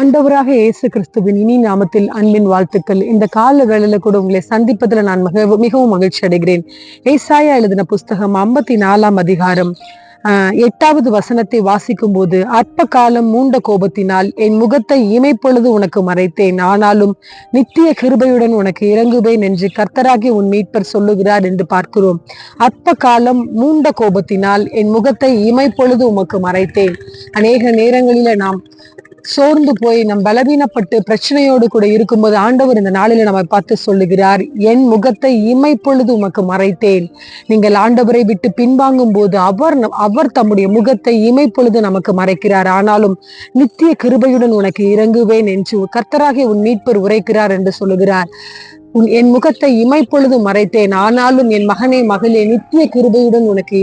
ஆண்டவராக இயேசு கிறிஸ்துவின் இனி நாமத்தில் அன்பின் வாழ்த்துக்கள். இந்த கால வேளையில கூட உங்களை சந்திப்பதில் நான் மிக மிகவும் மகிழ்ச்சி அடைகிறேன். ஏசாயா எழுதின புஸ்தகம் ஐம்பத்தி நாலாம் அதிகாரம் எட்டாவது வசனத்தை வாசிக்கும் போது அற்ப காலம் மூண்ட கோபத்தினால் என் முகத்தை இமைப்பொழுது உனக்கு மறைத்தேன். ஆனாலும் நித்திய கிருபையுடன் உனக்கு இறங்குவேன் என்று கர்த்தராகி உன் மீட்பர் சொல்லுகிறார் என்று பார்க்கிறோம். அற்ப காலம் மூண்ட கோபத்தினால் என் முகத்தை இமைப்பொழுது உமக்கு மறைத்தேன். அநேக நேரங்களில நாம் சோர்ந்து போய் நம் பலவீனப்பட்டு பிரச்சனையோடு கூட இருக்கும்போது ஆண்டவர் இந்த நாளில நம்மை பார்த்து சொல்லுகிறார் என் முகத்தை இமைப்பொழுது உமக்கு மறைத்தேன். நீங்கள் ஆண்டவரை விட்டு பின்வாங்கும் போது அவர் அவர் தம்முடைய முகத்தை இமைப்பொழுது நமக்கு மறைக்கிறார். ஆனாலும் நித்திய கிருபையுடன் உனக்கு இறங்குவேன் என்று கர்த்தராகிய உன் மீட்பர் உரைக்கிறார் என்று சொல்லுகிறார். உன் என் முகத்தை இமைப்பொழுது மறைத்தேன். ஆனாலும் என் மகனே மகளே நித்திய கிருபையுடன் உனக்கு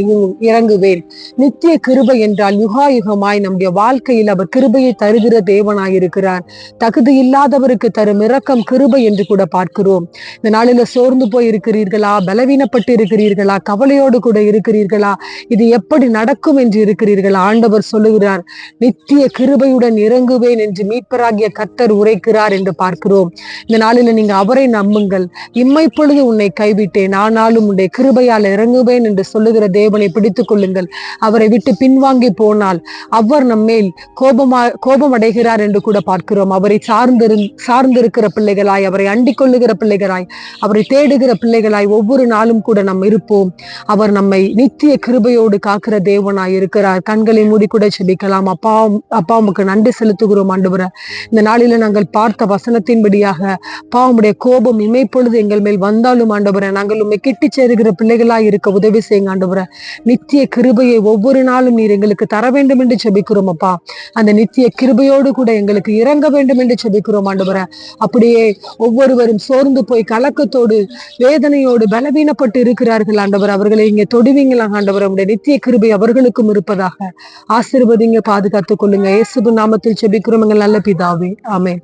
இறங்குவேன். நித்திய கிருபை என்றால் யுகா யுகமாய் நம்முடைய வாழ்க்கையில் அவர் கிருபையை தருகிற தேவனாயிருக்கிறார். தகுதி இல்லாதவருக்கு தரும் இரக்கம் கிருபை என்று கூட பார்க்கிறோம். இந்த நாளில சோர்ந்து போய் இருக்கிறீர்களா பலவீனப்பட்டு இருக்கிறீர்களா கவலையோடு கூட இருக்கிறீர்களா? இது எப்படி நடக்கும் என்று இருக்கிறீர்களா? ஆண்டவர் சொல்லுகிறார் நித்திய கிருபையுடன் இறங்குவேன் என்று மீட்பராகிய கத்தர் உரைக்கிறார் என்று பார்க்கிறோம். இந்த நாளில நீங்க அவரை நம்புங்கள் இம்மைப்பொழுது உன்னை கைவிட்டேன். ஆனாலும் உன்னுடைய கிருபையால் இறங்குவேன் என்று சொல்லுகிற தேவனை பிடித்துக் கொள்ளுங்கள். அவரை விட்டு பின்வாங்கி போனால் அவர் நம்மேல் கோபமா கோபமடைகிறார் என்று கூட பார்க்கிறோம். அவரை சார்ந்திரு சார்ந்திருக்கிற பிள்ளைகளாய் அவரை அண்டிக் கொள்ளுகிற பிள்ளைகளாய் அவரை தேடுகிற பிள்ளைகளாய் ஒவ்வொரு நாளும் கூட நாம் இருப்போம். அவர் நம்மை நித்திய கிருபையோடு காக்கிற தேவனாய் இருக்கிறார். கண்களை மூடி கூட செபிக்கலாம் அப்பா அப்பா உமக்கு நன்றி செலுத்துகிறோம் ஆண்டவரே. இந்த நாளில நாங்கள் பார்த்த வசனத்தின்படியாக அப்பா உடைய கோபம் இமைப்பொழுது எங்கள் மேல் வந்தாலும் ஆண்டவரை நாங்கள் உண்மை கிட்டி சேருகிற பிள்ளைகளாய் இருக்க உதவி செய்யுங்க ஆண்டவரே. நித்திய கிருபையை ஒவ்வொரு நாளும் நீர் எங்களுக்கு தர வேண்டும் என்று செபிக்கிறோம் அப்பா. அந்த நித்திய கிருபையோடு கூட எங்களுக்கு இறங்க வேண்டும் என்று செபிக்கிறோம் ஆண்டவரே. அப்படியே ஒவ்வொருவரும் சோர்ந்து போய் கலக்கத்தோடு வேதனையோடு பலவீனப்பட்டு இருக்கிறார்கள் ஆண்டவர். அவர்களை இங்கே தொடுவீங்களா ஆண்டவர்? உடைய நித்திய கிருபை அவர்களுக்கும் இருப்பதாக. ஆசீர்வதிங்க பாதுகாத்துக் கொள்ளுங்க. இயேசு நாமத்தில் செபிக்கிறோம் எங்கள் நல்ல பிதாவே. ஆமே